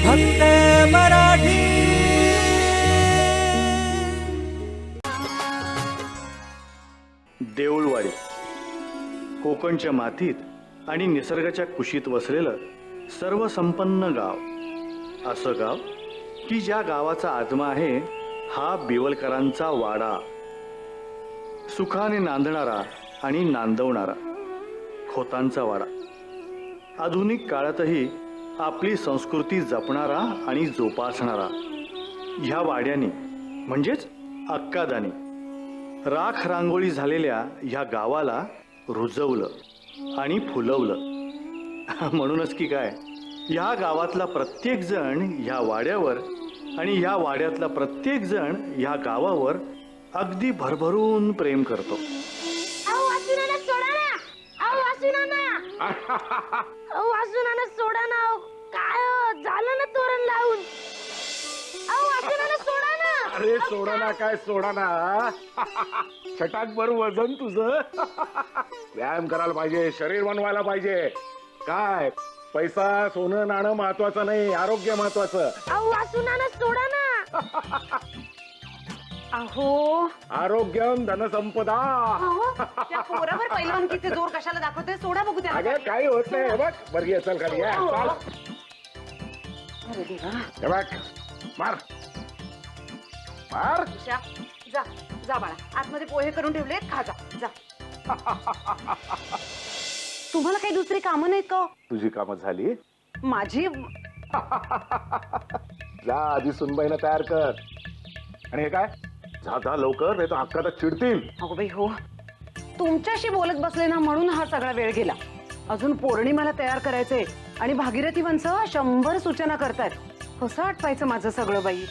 फक्त मराठी. देऊळवाडी. कोकणच्या मातीत आणि निसर्गाच्या कुशीत वसलेलं सर्वसंपन्न गाव. असं गाव की ज्या गावाचा आत्मा आहे हा बिवलकरांचा वाडा. सुखाने नांदणारा आणि नांदवणारा खोतांचा वाडा. आधुनिक काळातही आपली संस्कृती जपणारा आणि जोपासणारा. ह्या वाड्याने म्हणजेच अक्कादानी राख रांगोळी झालेल्या ह्या गावाला रुजवलं आणि फुलवलं. म्हणूनच की काय ह्या गावातला प्रत्येक जण ह्या वाड्यावर आणि ह्या वाड्यातला प्रत्येक जण ह्या गावावर अगदी भरभरून प्रेम करतो. सोडा ना! सोडा ना झालं ना तोरण लावून? अहो सोडा ना. अरे सोडा ना काय? सोडा ना? छटाक भर वजन तुझं. व्यायाम करायला पाहिजे शरीर बनवायला पाहिजे. काय? पैसा सोनं नाणं महत्वाचं नाही आरोग्य महत्वाचं. अहो वासुनाना सोडा ना. अहो. आरोग्यम धनसंपदा. अहो त्या पोरावर पैलवानकीचे जोर कशाला दाखवते सोडा बघू त्याला. अगं काही होत नाही. हे बघ बरं ये, चल खाली ये, चल. हे बघ मार. मार. जा जा बाळा. आतमध्ये पोहे करून ठेवले खा जा जा. तुम्हाला काही दुसरी कामं नाहीत का हो? तुझी कामं झाली? माझी? जा आधी सुनबाईला तयार कर. आणि हे काय? जा जा लवकर नाही तर हक्कात चिडतील. अगो बाई हो. तुमच्याशी बोलत बसले ना म्हणून हा सगळा वेळ गेला. अजून पौर्णिमाला तयार करायचंय. आणि भागीरथी माणसं शंभर सूचना करतायत. कसं आटवायचं माझं सगळं बाई?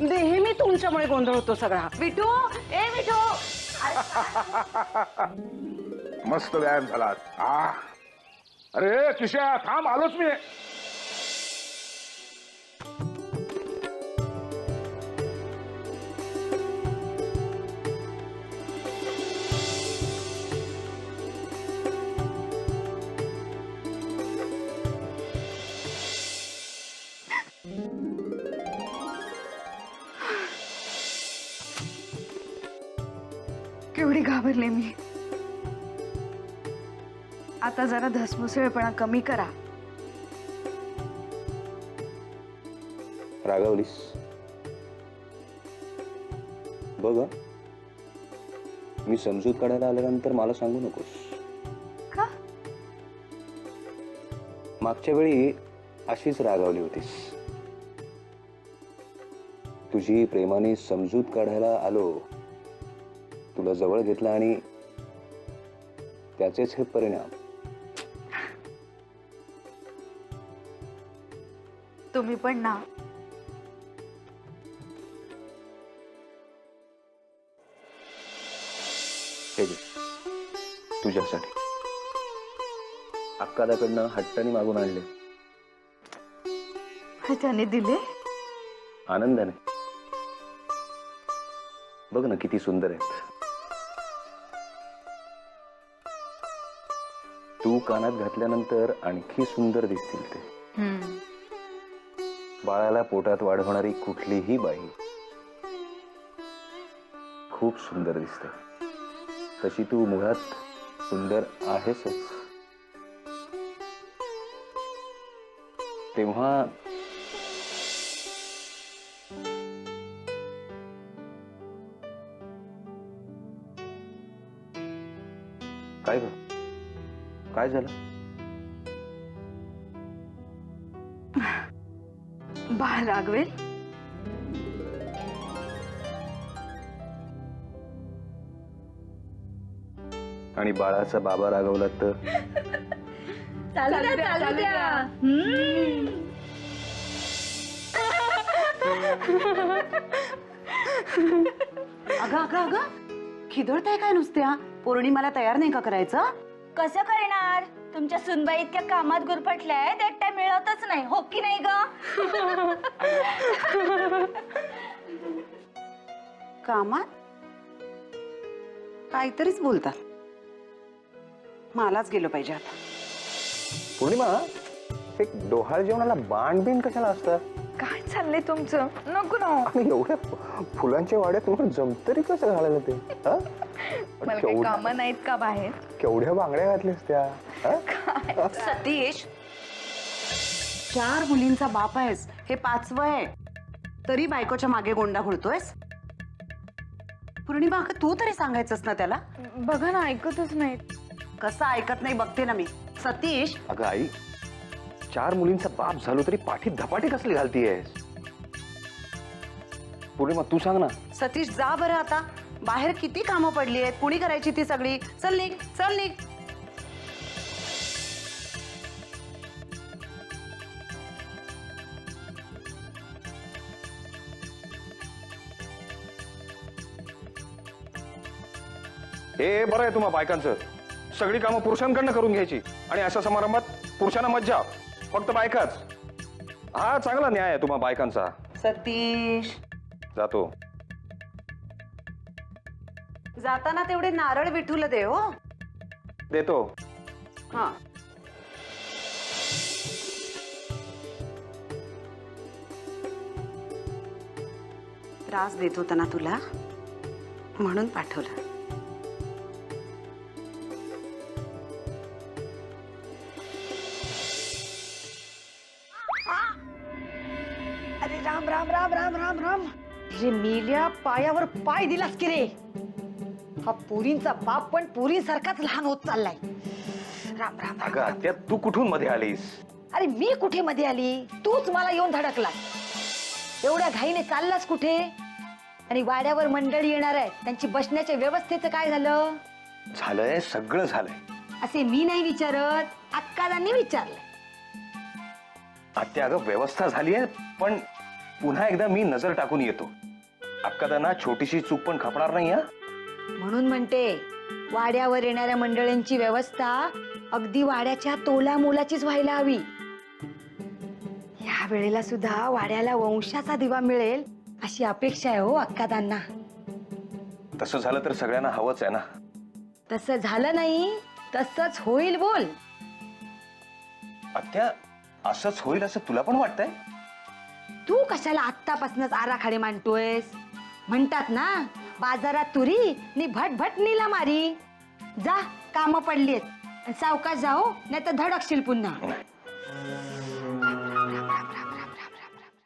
नेहमी तुमच्यामुळे गोंधळ होतो सगळा. विठू ए विठू! मस्त व्यायाम झाला. आ. अरे किशा थांब आलोच मी. केवढी घाबरले मी. आता जरा धसमुसळपणा कमी करा. रागावलीस? बघ. मी समजूत काढायला आल्यानंतर मला सांगू नकोस. का? मागच्या वेळी अशीच रागावली होतीस. तुझी प्रेमाने समजूत काढायला आलो तुला जवळ घेतलं आणि त्याचेच हे परिणाम. तुम्ही पण ना. हे घे. तुझ्यासाठी. अक्कादाकडनं हट्टाने मागून आणले. हे त्याने दिले? आनंदाने. बघ ना किती सुंदर आहेत. तू कानात घातल्यानंतर आणखी सुंदर दिसतील ते. बाळाला पोटात वाढवणारी कुठलीही बाई खूप सुंदर दिसते. तशी तू मुळात सुंदर आहेसच. तेव्हा काय ग? काय झालं? बाळ रागवेल? आणि बाळाचा बाबा रागवला तर? चालू द्या चालू द्या. अगं अगं अगं. खिदळताय काय नुसत्या? पौर्णिमाला तयार नाही का करायचं? कसं करणार? तुमच्या सुनबाई इतक्या कामात गुरफटल्या आहेत एकट्या मिळतच नाही. हो की नाही ग? कामात? काहीतरीच बोलतात मलाच गेलो पाहिजे आता. पौर्णिमा हे डोहाळ जेवणाला बाण बिन कशाला असतं? चाललंय तुमचं? नको ना. आणि एवढ्या फुलांच्या वाड्यात तुम्हाला जमतरी कसं घालायला ते? हा? मला काही कामं नाहीत का बाहेर? केवढ्या बांगड्या घातल्यास त्या? हा? सतीश? चार मुलींचा बाप आहेस हे पाचवं आहे. तरी बायकोच्या मागे गोंडा घोळतोयस पौर्णिमा अगं तू तरी सांगायचंस ना त्याला? बघा ना ऐकतच नाहीत. कसं ऐकत नाही बघते ना मी. सतीश? अगं आई चार मुलींचा बाप झालो तरी पाठीत धपाटी कसली घालतीयस? पौर्णिमा तू सांग ना. सतीश जा बरं आता. बाहेर किती कामं पडली आहेत? कुणी करायची ती सगळी? चल निघ चल निघ. हे बरं आहे तुम्हा बायकांचं. सगळी कामं पुरुषांकडनं करून घ्यायची. आणि अशा समारंभात पुरुषांना मज्जा फक्त बायकाच. हा चांगला न्याय आहे तुम्हा बायकांचा. सतीश. जातो. जाताना तेवढे नारळ विठूला दे हो. देतो. हा. त्रास देत होता ना तुला? म्हणून पाठवलं. मेल्या पायावर पाय दिलास की रे? हा पुरींचा बाप पण पुरीसारखाच लहान होत चाललाय. राम राम राम. अगं आत्या तू कुठून मध्ये आलीस? अरे मी कुठे मध्ये आली? तूच मला येऊन धडकला एवढ्या घाईने चाललास कुठे? आणि वाड्यावर मंडळी येणार आहे त्यांची बसण्याच्या व्यवस्थेचं काय झालं? झालंय सगळं झालंय. असे मी नाही विचारत अक्कादांनी विचारलंय. आत्या अगं व्यवस्था झाली आहे पण पुन्हा एकदा मी नजर टाकून येतो. अक्कादांना छोटीशी चूक पण खपणार नाही हा? म्हणून म्हणते वाड्यावर येणाऱ्या मंडळींची व्यवस्था अगदी वाड्याच्या तोला मोलाचीच व्हायला हवी. या वेळेला सुद्धा वाड्याला वंशाचा दिवा मिळेल अशी अपेक्षा आहे हो अक्कादांना. तसं झालं तर सगळ्यांना हवंच आहे ना? तसं झालं नाही तसंच होईल बोल. आत्या असंच होईल असं तुला पण वाटतंय? तू कशाला आत्तापासूनच आराखडे मांडतोयस? म्हणतात ना बाजारात तुरी नि भट भट नीला मारी. जा काम आहेत सावकाश जाओ हो, नाही तर धडकशील पुन्हा.